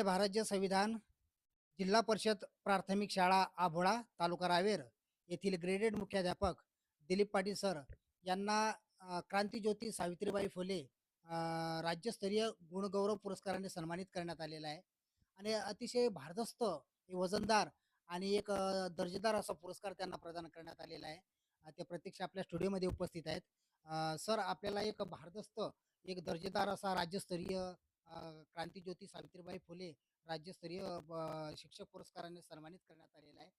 वंदे भारत संविधान जिल्हा परिषद प्राथमिक शाळा आभोळा तालुका रावेर येथील ग्रेडेड मुख्याध्यापक दिलीप पाटील सर यांना क्रांतीज्योती सावित्रीबाई फुले राज्यस्तरीय गुणगौरव पुरस्काराने सन्मानित करण्यात आलेला आहे. आणि अतिशय भारदस्त हे वजनदार आणि एक दर्जेदार असा पुरस्कार त्यांना प्रदान करण्यात आलेला आहे. ते प्रत्यक्ष आपल्या स्टुडिओमध्ये उपस्थित आहेत. सर आपल्याला एक भारदस्त एक दर्जेदार असा राज्यस्तरीय क्रांतीज्योती सावित्रीबाई फुले राज्यस्तरीय शिक्षक पुरस्काराने सन्मानित करण्यात आलेला आहे.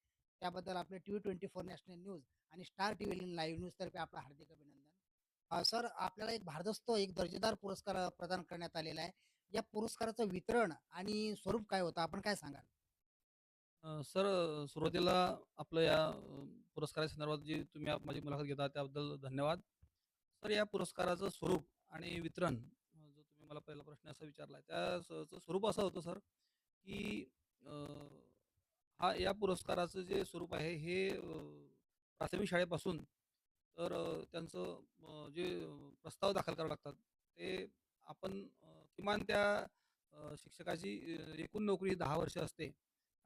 त्याबद्दल आपले T V twenty four national news आणि स्टार टी व्ही लाईव्ह न्यूजतर्फे आपलं हार्दिक अभिनंदन. सर आपल्याला एक भारदस्त एक दर्जेदार पुरस्कार प्रदान करण्यात आलेला आहे. या पुरस्काराचं वितरण आणि स्वरूप काय होतं? आपण काय सांगाल? सर सुरुवातीला आपलं या पुरस्काराच्या संदर्भात जी तुम्ही माझी मुलाखत घेता त्याबद्दल धन्यवाद. सर या पुरस्काराचं स्वरूप आणि वितरण मला पहिला प्रश्न असा विचारला त्याचं स्वरूप असं होतं सर की हा या पुरस्काराचं जे स्वरूप आहे हे प्राथमिक शाळेपासून तर त्यांचं जे प्रस्ताव दाखल करावे लागतात ते आपण किमान त्या शिक्षकाची एकूण नोकरी दहा वर्ष असते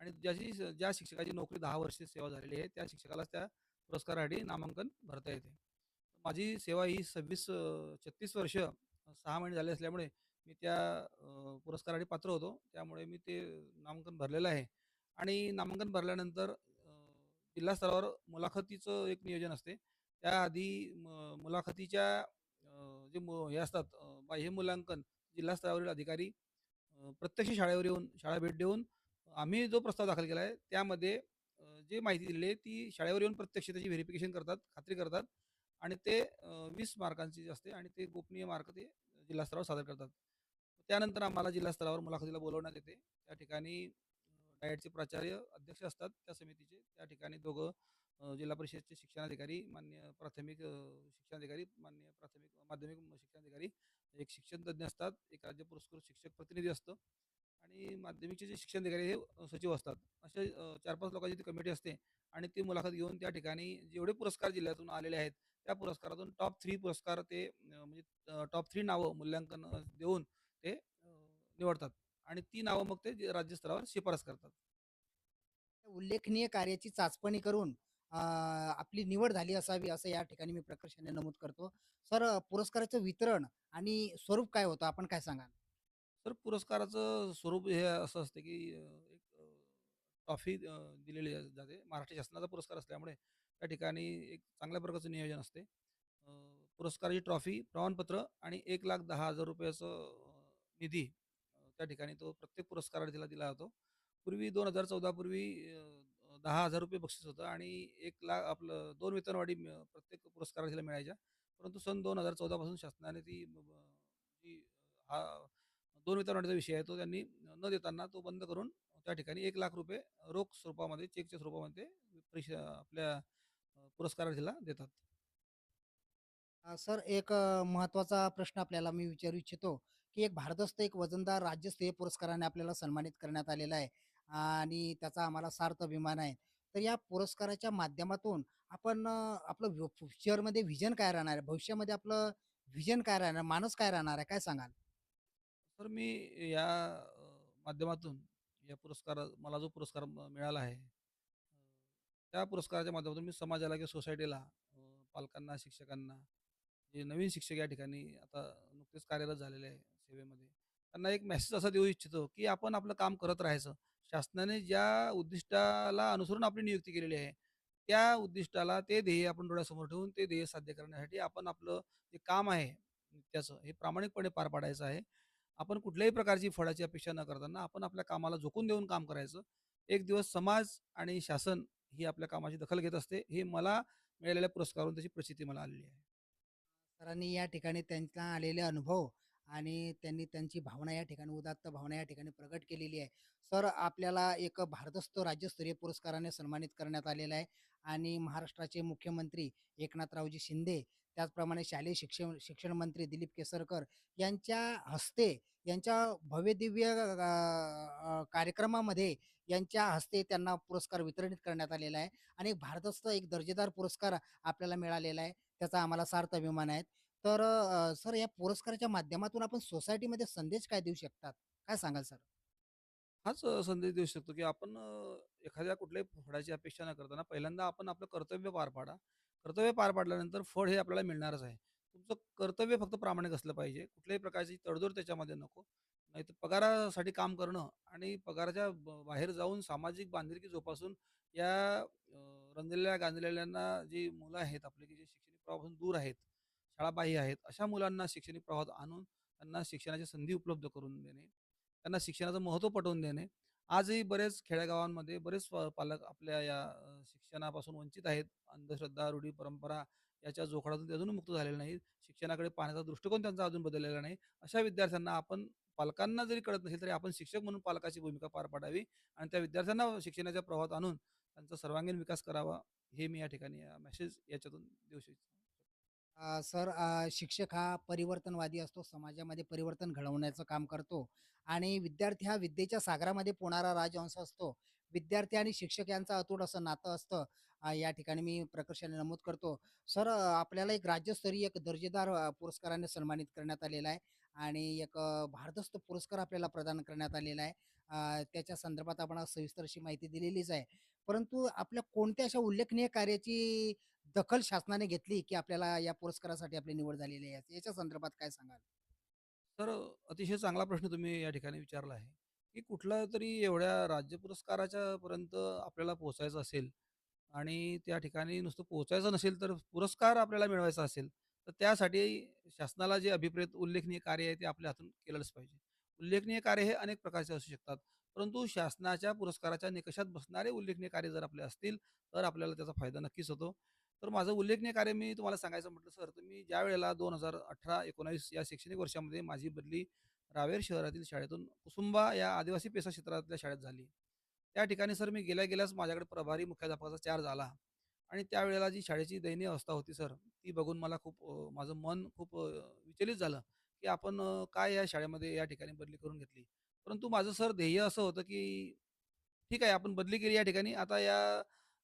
आणि ज्याची ज्या शिक्षकाची नोकरी दहा वर्ष सेवा झालेली आहे त्या शिक्षकालाच त्या पुरस्कारासाठी नामांकन भरता येते. माझी सेवा ही सव्वीस छत्तीस वर्ष सहा महिने झाले असल्यामुळे मी त्या पुरस्कारासाठी पात्र होतो. त्यामुळे मी ते नामांकन भरलेलं आहे. आणि नामांकन भरल्यानंतर जिल्हा स्तरावर मुलाखतीचं एक नियोजन असते. त्याआधी म मुलाखतीच्या जे मु हे असतात बाह्य मूल्यांकन जिल्हा स्तरावरील अधिकारी प्रत्यक्ष शाळेवर येऊन शाळा भेट देऊन आम्ही जो प्रस्ताव दाखल केला आहे त्यामध्ये जे माहिती दिलेली आहे ती शाळेवर येऊन प्रत्यक्ष त्याची व्हेरिफिकेशन करतात खात्री करतात. आणि ते वीस मार्कांची असते आणि ते गोपनीय मार्क ते जिल्हा स्तरावर सादर करतात. त्यानंतर आम्हाला जिल्हा स्तरावर मुलाखतीला बोलवण्यात येते. त्या ठिकाणी डायटचे प्राचार्य अध्यक्ष असतात त्या समितीचे. त्या ठिकाणी दोघं जिल्हा परिषदचे शिक्षणाधिकारी मान्य प्राथमिक शिक्षणाधिकारी मान्य प्राथमिक माध्यमिक शिक्षणाधिकारी एक शिक्षण तज्ज्ञ असतात एक राज्य पुरस्कृत शिक्षक प्रतिनिधी असतं आणि माध्यमिकचे जे शिक्षणाधिकारी हे सचिव असतात. असे चार पाच लोकांची ती कमिटी असते आणि ती मुलाखत घेऊन त्या ठिकाणी जेवढे पुरस्कार जिल्ह्यातून आलेले आहेत त्या पुरस्कारातून टॉप थ्री पुरस्कार ते म्हणजे टॉप थ्री नावं मूल्यांकन देऊन ते निवडतात. आणि ती नावं मग ते राज्यस्तरावर शिफारस करतात. उल्लेखनीय कार्याची चाचपणी करून आपली निवड झाली असावी असं या ठिकाणी मी प्रकर्षाने नमूद करतो. सर पुरस्काराचं वितरण आणि स्वरूप काय होतं? आपण काय सांगाल? तर पुरस्काराचं स्वरूप हे असं असतं की एक ट्रॉफी दिलेली जाते. महाराष्ट्र शासनाचा पुरस्कार असल्यामुळे त्या ठिकाणी एक चांगल्या प्रकारचं नियोजन असते. पुरस्काराची ट्रॉफी प्रमाणपत्र आणि एक लाख दहा हजार रुपयाचं निधी त्या ठिकाणी तो प्रत्येक पुरस्कारार्थीला दिला जातो. पूर्वी दोन हजार चौदापूर्वी दहा हजार रुपये बक्षीस होतं आणि एक लाख आपलं दोन वेतनवाढी प्रत्येक पुरस्कारार्थीला मिळायच्या. परंतु सन दोन हजार चौदापासून शासनाने ती जी हा दोन वेतनवाढीचा विषय आहे तो त्यांनी न देताना तो बंद करून त्या ठिकाणी एक लाख रुपये रोख स्वरूपामध्ये चेकच्या स्वरूपामध्ये पैसे आपल्या पुरस्कारार्थीला देतात. सर एक अ, महत्त्वाचा प्रश्न आपल्याला मी विचारू इच्छितो की एक भारदस्त एक वजनदार राज्यस्तरीय पुरस्काराने आपल्याला सन्मानित करण्यात आलेला आहे आणि त्याचा आम्हाला सार्थ अभिमान आहे. तर या पुरस्काराच्या माध्यमातून आपण आपलं फ्युचरमध्ये व्हिजन काय राहणार आहे? भविष्यामध्ये आपलं व्हिजन काय राहणार मानस काय राहणार आहे? काय सांगाल? तर मी या माध्यमातून या पुरस्कार मला जो पुरस्कार मिळाला आहे त्या पुरस्काराच्या माध्यमातून मी समाजाला किंवा सोसायटीला पालकांना शिक्षकांना जे नवीन शिक्षक या ठिकाणी आता नुकतेच कार्यरत झालेले आहे सेवेमध्ये त्यांना एक मेसेज असा देऊ इच्छितो की आपण आपलं काम करत राहायचं. शासनाने ज्या उद्दिष्टाला अनुसरून आपली नियुक्ती केलेली आहे त्या उद्दिष्टाला ते ध्येय आपण डोळ्यासमोर ठेवून ते ध्येय साध्य करण्यासाठी आपण आपलं जे काम आहे त्याचं हे प्रामाणिकपणे पार पाडायचं आहे. आपण कुठल्याही प्रकारची फळाची अपेक्षा न करताना आपण आपल्या कामाला झोकून देऊन काम करायचं. एक दिवस समाज आणि शासन ही आपल्या कामाची दखल घेत असते हे मला मिळालेल्या पुरस्कारावरून त्याची प्रसिद्धी मला आलेली आहे. सरांनी या ठिकाणी त्यांना आलेले अनुभव आणि त्यांनी त्यांची भावना या ठिकाणी उदात्त भावना या ठिकाणी प्रकट केलेली आहे. सर आपल्याला एक भारतस्थ राज्यस्तरीय पुरस्काराने सन्मानित करण्यात आलेलं आहे आणि महाराष्ट्राचे मुख्यमंत्री एकनाथरावजी शिंदे त्याचप्रमाणे शालेय शिक्षण शिक्षण मंत्री दिलीप केसरकर यांच्या हस्ते यांच्या भव्यदिव्य कार्यक्रमामध्ये यांच्या हस्ते त्यांना पुरस्कार वितरित करण्यात आलेला आहे. आणि एक एक दर्जेदार पुरस्कार आपल्याला मिळालेला आहे. त्याचा आम्हाला सार्थ अभिमान आहे. तर अ, सर या पुरस्काराच्या माध्यमातून आपण सोसायटीमध्ये संदेश काय देऊ शकतात काय सांगाल सर हाच अ, संदेश देऊ शकतो, की आपण अ, एखाद्या कुठल्याही फळाची अपेक्षा न करताना पहिल्यांदा आपण आपलं कर्तव्य पार पाडा. कर्तव्य पार पाडल्यानंतर फळ हे आपल्याला मिळणारच आहे. तुमचं कर्तव्य फक्त प्रामाणिक असलं पाहिजे. कुठल्याही प्रकारची तडजोड त्याच्यामध्ये नको. नाहीतर पगारासाठी काम करणं आणि पगाराच्या ब बाहेर जाऊन सामाजिक बांधिलकी जोपासून या अ, रंजलेल्या गांजलेल्यांना जी मुलं आहेत आपले की जे शैक्षणिक प्रवाहापासून दूर आहेत, शाळाबाह्य आहेत, अशा मुलांना शैक्षणिक प्रवाहात आणून त्यांना शिक्षणाची संधी उपलब्ध करून देणे. त्यांना शिक्षणाचं महत्त्व पटवून देणे. आजही बरेच खेडेगावांमध्ये बरेच पालक आपल्या या शिक्षणापासून वंचित आहेत. अंधश्रद्धा, रूढी, परंपरा याच्या जोखडातून ते अजून मुक्त झालेले नाहीत. शिक्षणाकडे पाहण्याचा दृष्टिकोन त्यांचा अजून बदललेला नाही. अशा विद्यार्थ्यांना आपण पालकांना जरी कळत नसेल, तरी आपण शिक्षक म्हणून पालकाची भूमिका पार पाडावी आणि त्या विद्यार्थ्यांना शिक्षणाच्या प्रवाहात आणून त्यांचा सर्वांगीण विकास करावा, हे मी या ठिकाणी मेसेज याच्यातून देऊ शकतो सर शिक्षक हा परिवर्तनवादी असतो. समाजामध्ये परिवर्तन घडवण्याचं काम करतो आणि विद्यार्थी हा विद्येच्या सागरामध्ये पोणारा राजहंस असतो. विद्यार्थी आणि शिक्षक यांचं अतूट असं नातं असतं. या ठिकाणी मी प्रकर्षाने नमूद करतो. सर अ, आपल्याला एक राज्यस्तरीय एक दर्जेदार अ, पुरस्काराने सन्मानित करण्यात आलेला आहे आणि एक अ, भारदस्त पुरस्कार आपल्याला प्रदान करण्यात आलेला आहे. अ, त्याच्या संदर्भात आपण आज सविस्तर अशी माहिती दिलेलीच आहे. परंतु आपल्या कोणत्या अशा उल्लेखनीय कार्याची दखल शासनाने घेतली, की आपल्याला या पुरस्कारासाठी आपली निवड झालेली आहे. याच्या संदर्भात काय सांगाल? तर अतिशय चांगला प्रश्न तुम्ही या ठिकाणी विचारला आहे, की कुठला तरी एवढ्या राज्य पुरस्काराच्या पर्यंत आपल्याला पोहोचायचं असेल आणि त्या ठिकाणी नुसतं पोहोचायचं नसेल, तर पुरस्कार आपल्याला मिळवायचा असेल, तर त्यासाठी शासनाला जे अभिप्रेत उल्लेखनीय कार्य आहे ते आपल्या हातून केलंच पाहिजे. उल्लेखनीय कार्य हे अनेक प्रकारचे असू शकतात. परंतु शासनाच्या पुरस्काराच्या निकषात बसणारे उल्लेखनीय कार्य जर आपले असतील, तर आपल्याला त्याचा फायदा नक्कीच होतो. तर माझं उल्लेखनीय कार्य मी तुम्हाला सांगायचं म्हटलं सर, तर मी ज्यावेळेला 2018-19 या शैक्षणिक वर्षामध्ये माझी बदली रावेर शहरातील शाळेतून कुसुंबा या आदिवासी पेसा क्षेत्रातल्या शाळेत झाली. त्या ठिकाणी सर मी गेल्या-गेल्याच माझ्याकडे प्रभारी मुख्याध्यापकाचा चार्ज आला आणि त्यावेळेला जी शाळेची दयनीय अवस्था होती सर, ती बघून मला खूप माझं मन खूप विचलित झालं, की आपण काय या शाळेमध्ये या ठिकाणी बदली करून घेतली. परंतु माझं सर ध्येय असं होतं, की ठीक आहे आपण बदली केली या ठिकाणी. आता या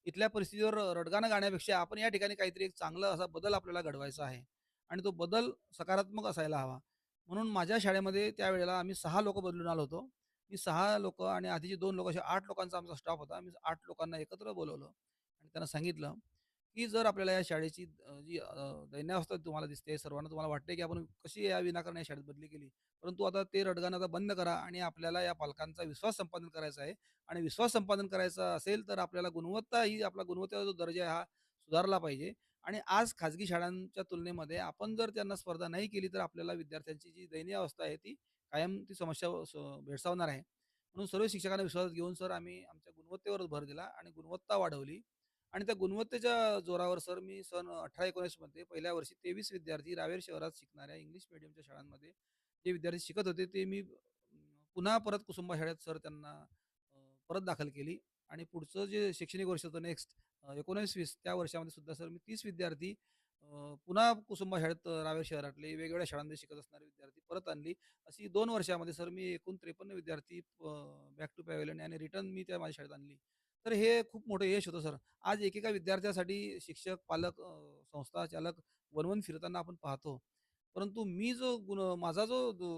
इथल्या परिस्थितीवर रडगाणं गाण्यापेक्षा आपण या ठिकाणी काहीतरी एक चांगला असा बदल आपल्याला घडवायचा आहे आणि तो बदल सकारात्मक असायला हवा. म्हणून माझ्या शाळेमध्ये त्यावेळेला आम्ही सहा लोक बदलून आलो होतो. मी सहा लोकं आणि आधीचे दोन लोक असे आठ लोकांचा आमचा स्टाफ होता. आम्ही आठ लोकांना एकत्र बोलवलं आणि त्यांना सांगितलं, की जर आपल्याला या शाळेची अ, जी अ, दैन्यावस्था तुम्हाला दिसते, सर्वांना तुम्हाला वाटते, की आपण कशी या विनाकारण या शाळेत बदली केली. परंतु आता ते रडगाणं आता बंद करा आणि आपल्याला या पालकांचा विश्वास संपादन करायचा आहे आणि विश्वास संपादन करायचा असेल, तर आपल्याला गुणवत्ता ही आपला गुणवत्तेचा जो दर्जा आहे हा सुधारला पाहिजे आणि आज खाजगी शाळांच्या तुलनेमध्ये आपण जर त्यांना स्पर्धा नाही केली, तर आपल्याला विद्यार्थ्यांची जी दयनीय अवस्था आहे ती कायम ती समस्या स भेडसावणार आहे. म्हणून सर्व शिक्षकांना विश्वासात घेऊन सर आम्ही आमच्या गुणवत्तेवर भर दिला आणि गुणवत्ता वाढवली आणि त्या गुणवत्तेच्या जोरावर सर मी सन अठरा एकोणीसमध्ये पहिल्या वर्षी 23 विद्यार्थी रावेर शहरात शिकणाऱ्या इंग्लिश मिडियमच्या शाळांमध्ये जे विद्यार्थी शिकत होते ते मी पुन्हा परत कुसुंबा शाळेत सर त्यांना परत दाखल केली आणि पुढचं जे शैक्षणिक वर्ष होतं नेक्स्ट एकोणीस वीस त्या वर्षामध्ये सुद्धा सर मी तीस विद्यार्थी पुन्हा कुसुंबा शाळेत रावेर शहरातले वेगवेगळ्या शाळांमध्ये शिकत असणारे विद्यार्थी परत आणली. अशी दोन वर्षामध्ये सर मी एकूण 53 विद्यार्थी बॅक टू पॅव्हलियन आणि रिटर्न मी त्या माझ्या शाळेत आणली. तर हे खूप मोठं यश होतं सर. आज एकेका विद्यार्थ्यासाठी शिक्षक, पालक, संस्था चालक वनवन फिरताना आपण पाहतो. परंतु मी जो गुण माझा जो दो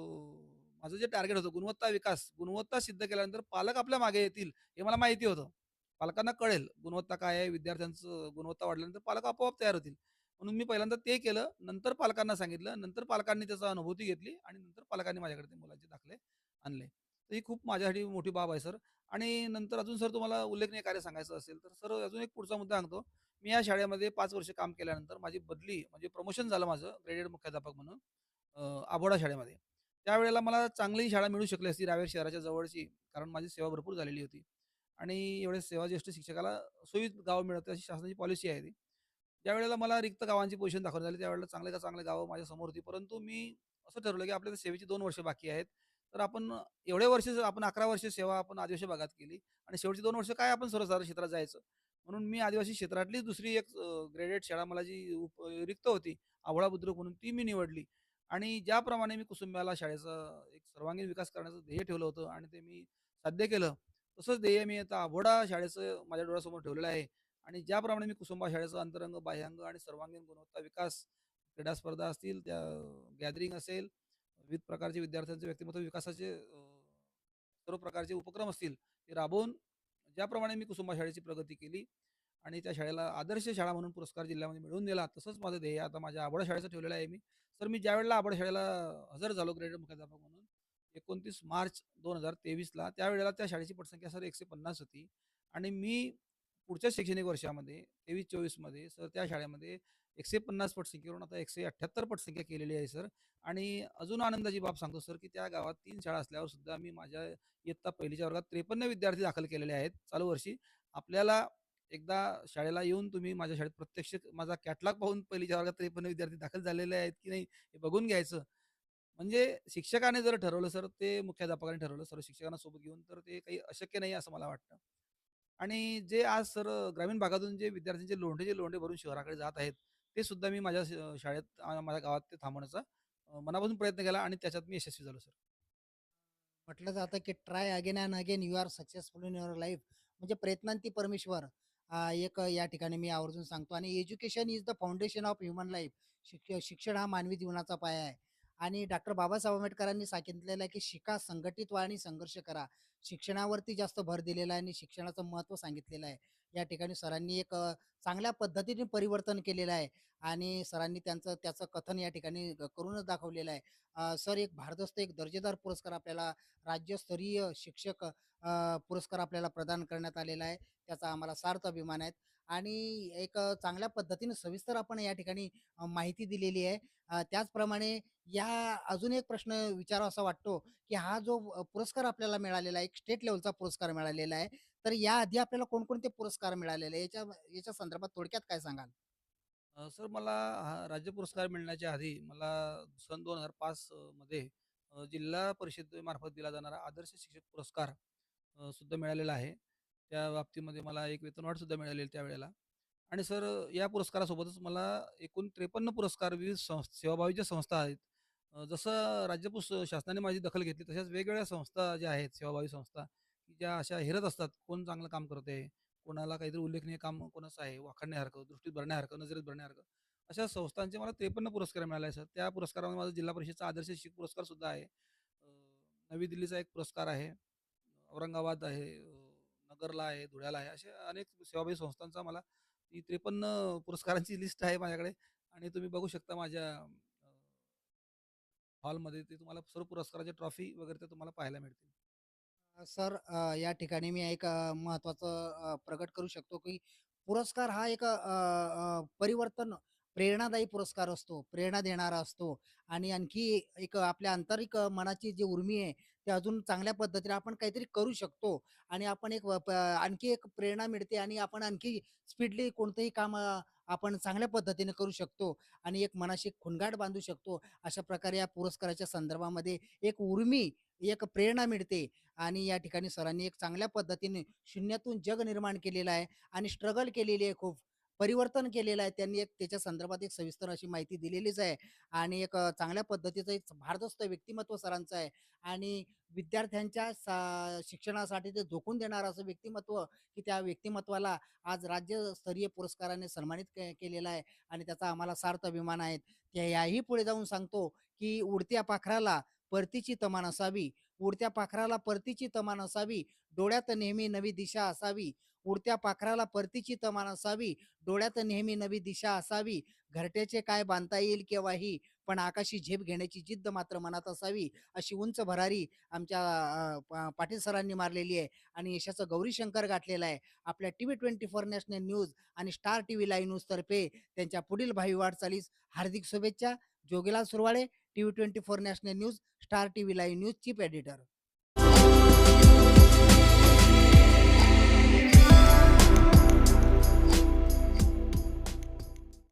माझं जे टार्गेट होतं गुणवत्ता विकास, गुणवत्ता सिद्ध केल्यानंतर पालक आपल्या मागे येतील हे मला माहिती होतं. पालकांना कळेल गुणवत्ता काय आहे, विद्यार्थ्यांचं गुणवत्ता वाढल्यानंतर पालक आपोआप तयार होतील. म्हणून मी पहिल्यांदा ते केलं, नंतर पालकांना सांगितलं, नंतर पालकांनी त्याचा अनुभूती घेतली आणि नंतर पालकांनी माझ्याकडे ते मुलांचे दाखले आणले. तर ही खूप माझ्यासाठी मोठी बाब आहे सर. आणि नंतर अजून सर तुम्हाला उल्लेखनीय कार्य सांगायचं असेल, तर सर अजून एक पुढचा मुद्दा सांगतो. मी या शाळेमध्ये पाच वर्ष काम केल्यानंतर माझी बदली म्हणजे प्रमोशन झालं माझं ग्रेडेड मुख्याध्यापक म्हणून आबोडा शाळेमध्ये. त्यावेळेला मला चांगली शाळा मिळू शकली असती रावेर शहराच्या जवळची, कारण माझी सेवा भरपूर झालेली होती. आणि एवढ्या सेवाज्येष्ठ शिक्षकाला सोयीत गाव मिळतं अशी शासनाची पॉलिसी आहे ती. ज्यावेळेला मला रिक्त गावांची पोझिशन दाखवण्यात आली, त्यावेळेला चांगले का चांगले गावं माझ्यासमोर होती. परंतु मी असं ठरवलं, की आपल्या सेवेची दोन वर्ष बाकी आहेत. तर आपण एवढे वर्ष जर आपण 11 वर्ष सेवा आपण आदिवासी भागात केली आणि शेवटची दोन वर्ष काय आपण सर्वसाधारण क्षेत्रात जायचं. म्हणून मी आदिवासी क्षेत्रातलीच दुसरी एक ग्रेडेड शाळा मला जी उप रिक्त होती, आवळा बुद्रुक म्हणून ती मी निवडली. आणि ज्याप्रमाणे मी कुसुंब्याला शाळेचा एक सर्वांगीण विकास करण्याचं ध्येय ठेवलं होतं आणि ते मी साध्य केलं. तसंच ध्येय मी आता आभोडा शाळेचं माझ्या डोळ्यासमोर ठेवलेलं आहे आणि ज्याप्रमाणे मी कुसुंबा शाळेचं अंतरंग, बाह्यांग आणि सर्वांगीण गुणवत्ता विकास, क्रीडा स्पर्धा असतील, त्या गॅदरिंग असेल, विविध प्रकारचे विद्यार्थ्यांचे व्यक्तिमत्व विकासाचे सर्व प्रकारचे उपक्रम असतील ते राबवून ज्याप्रमाणे मी कुसुंबा शाळेची प्रगती केली आणि त्या शाळेला आदर्श शाळा म्हणून पुरस्कार जिल्ह्यामध्ये मिळवून दिला. तसंच माझं ध्येय आता माझ्या आवड शाळेचं ठेवलेलं आहे मी. सर मी ज्यावेळेला आबोडा शाळेला हजर झालो ग्रेडेड मुख्याध्यापक म्हणून एकोणतीस मार्च दोन हजार तेवीसला त्यावेळेला त्या शाळेची पटसंख्या सर एकशे पन्नास होती. आणि मी पुढच्या शैक्षणिक वर्षामध्ये तेवीस चोवीसमध्ये सर त्या शाळेमध्ये एकशे पन्नास पटसंख्येवरून आता एकशे अठ्ठ्याहत्तर पटसंख्या केलेली आहे सर. आणि अजून आनंदाची बाब सांगतो सर की त्या गावात तीन शाळा असल्यावर सुद्धा मी माझ्या इयत्ता पहिलीच्या वर्गात त्रेपन्न विद्यार्थी दाखल केलेले आहेत चालू वर्षी. आपल्याला एकदा शाळेला येऊन तुम्ही माझ्या शाळेत प्रत्यक्ष माझा कॅटलॉग पाहून पहिलीच्या वर्गात त्रेपन्न विद्यार्थी दाखल झालेले आहेत की नाही हे बघून घ्यायचं. म्हणजे शिक्षकाने जर ठरवलं सर ते मुख्याध्यापकाने ठरवलं सर्व शिक्षकांना सोबत घेऊन तर ते काही अशक्य नाही असं मला वाटतं. आणि जे आज सर ग्रामीण भागातून जे विद्यार्थ्यांचे लोंढे जे लोंढे भरून शहराकडे जात आहेत ते सुद्धा मी माझ्या शाळेत माझ्या गावात ते थांबवण्याचा मनापासून प्रयत्न केला आणि त्याच्यात मी यशस्वी झालो सर. म्हटलं जातं की try again and again you are successful in your life. म्हणजे प्रयत्नांती परमेश्वर. एक या ठिकाणी मी आवर्जून सांगतो. आणि education is the foundation of human life. शिक्षण हा मानवी जीवनाचा पाया आहे. आणि डॉक्टर बाबासाहेब आंबेडकरांनी सांगितलेलं आहे की शिका संघटित व्हा आणि संघर्ष करा. शिक्षणावरती जास्त भर दिलेला आहे आणि शिक्षणाचं महत्त्व सांगितलेलं आहे. या ठिकाणी सरांनी एक चांगल्या पद्धतीने परिवर्तन केलेलं आहे आणि सरांनी त्यांचं त्याचं कथन या ठिकाणी करूनच दाखवलेलं आहे. सर एक भारदस्त एक दर्जेदार पुरस्कार आपल्याला राज्यस्तरीय शिक्षक पुरस्कार आपल्याला प्रदान करण्यात आलेला आहे. त्याचा आम्हाला सार्थ अभिमान आहे. आणि एक चांगल्या पद्धतीने सविस्तर आपण या ठिकाणी माहिती दिलेली आहे. त्याचप्रमाणे या अजून एक प्रश्न विचारावा असा वाटतो की हा जो पुरस्कार आपल्याला मिळालेला आहे एक स्टेट लेवलचा पुरस्कार मिळालेला आहे तर याआधी आपल्याला कोणकोणते पुरस्कार मिळालेले याच्या याच्या संदर्भात थोडक्यात काय सांगाल? सर मला राज्य पुरस्कार मिळण्याच्या आधी मला सन दोन हजार पाच मध्ये जिल्हा परिषदेमार्फत दिला जाणारा आदर्श शिक्षक पुरस्कार सुद्धा मिळालेला आहे. त्या बाबतीमध्ये मला एक वेतनवाढ सुद्धा मिळालेली त्यावेळेला आणि सर या पुरस्कारासोबतच मला एकूण त्रेपन्न पुरस्कार विविध सेवाभावी ज्या संस्था आहेत. जसं राज्य पुस शासनाने माझी दखल घेतली तशाच वेगवेगळ्या संस्था ज्या आहेत सेवाभावी संस्था की ज्या अशा हेरत असतात कोण चांगलं काम करत आहे कोणाला काहीतरी उल्लेखनीय काम कोणाचं आहे वाखडण्यासारखं दृष्टीत भरण्यासारखं नजरेत भरण्यासारखं अशा संस्थांचे मला त्रेपन्न पुरस्कार मिळाले सर. त्या पुरस्कारामध्ये माझा जिल्हा परिषदचा आदर्श शिक्षक पुरस्कार सुद्धा आहे. नवी दिल्लीचा एक पुरस्कार आहे. औरंगाबाद आहे. नगरला आहे धुळ्याला आहे अशा अनेक सेवाभावी संस्थांचा मला ही त्रेपन्न पुरस्कारांची लिस्ट आहे माझ्याकडे आणि तुम्ही बघू शकता माझ्या हॉलमध्ये ते तुम्हाला सर्व पुरस्काराचे ट्रॉफी वगैरे ते तुम्हाला पाहायला मिळतील. सर या ठिकाणी मी एक महत्वाचं महत्त्वाचं प्रकट करू शकतो की पुरस्कार हा एक परिवर्तन प्रेरणादायी पुरस्कार असतो प्रेरणा देणारा असतो आणि आणखी एक आपल्या आंतरिक मनाची जी उर्मी आहे ते अजून चांगल्या पद्धतीने आपण काहीतरी करू शकतो आणि आपण एक व- प- आणखी एक प्रेरणा मिळते आणि आपण आणखी स्पीडली कोणतंही काम आपण चांगल्या पद्धतीने करू शकतो आणि एक मनाशी खुणगाट बांधू शकतो. अशा प्रकारे या पुरस्काराच्या संदर्भामध्ये एक उर्मी एक प्रेरणा मिळते आणि या ठिकाणी सरांनी एक चांगल्या पद्धतीने शून्यातून जग निर्माण केलेलं आहे आणि स्ट्रगल केलेली आहे खूप. परिवर्तन केलेलं आहे. त्यांनी एक त्याच्या संदर्भात एक सविस्तर अशी माहिती दिलेलीच आहे. आणि एक चांगल्या पद्धतीचं एक भारदस्त व्यक्तिमत्व सरांचं आहे. आणि विद्यार्थ्यांच्या सा शिक्षणासाठी ते झोकून देणारं असं व्यक्तिमत्व की त्या व्यक्तिमत्वाला आज राज्यस्तरीय पुरस्काराने सन्मानित के केलेलं आहे. आणि त्याचा आम्हाला सार्थ अभिमान आहे. त्या याही पुढे जाऊन सांगतो की उडत्या पाखराला परतीची तमान असावी. उडत्या पाखराला परतीची तमान असावी. डोळ्यात नेहमी नवी दिशा असावी. उडत्या पाखराला परतीची तमान असावी. डोळ्यात नेहमी नवी दिशा असावी. घरट्याचे काय बांधता येईल केव्हाही पण आकाशी झेप घेण्याची जिद्द मात्र मनात असावी. अशी उंच भरारी आमच्या पाटील सरांनी मारलेली आहे आणि यशाचं गौरीशंकर गाठलेलं आहे. आपल्या T V twenty four national news आणि star T V live news तर्फे त्यांच्या पुढील भावी वाटचालीस हार्दिक शुभेच्छा. Jogilal Surwale T V twenty four national news star T V live news chief editor.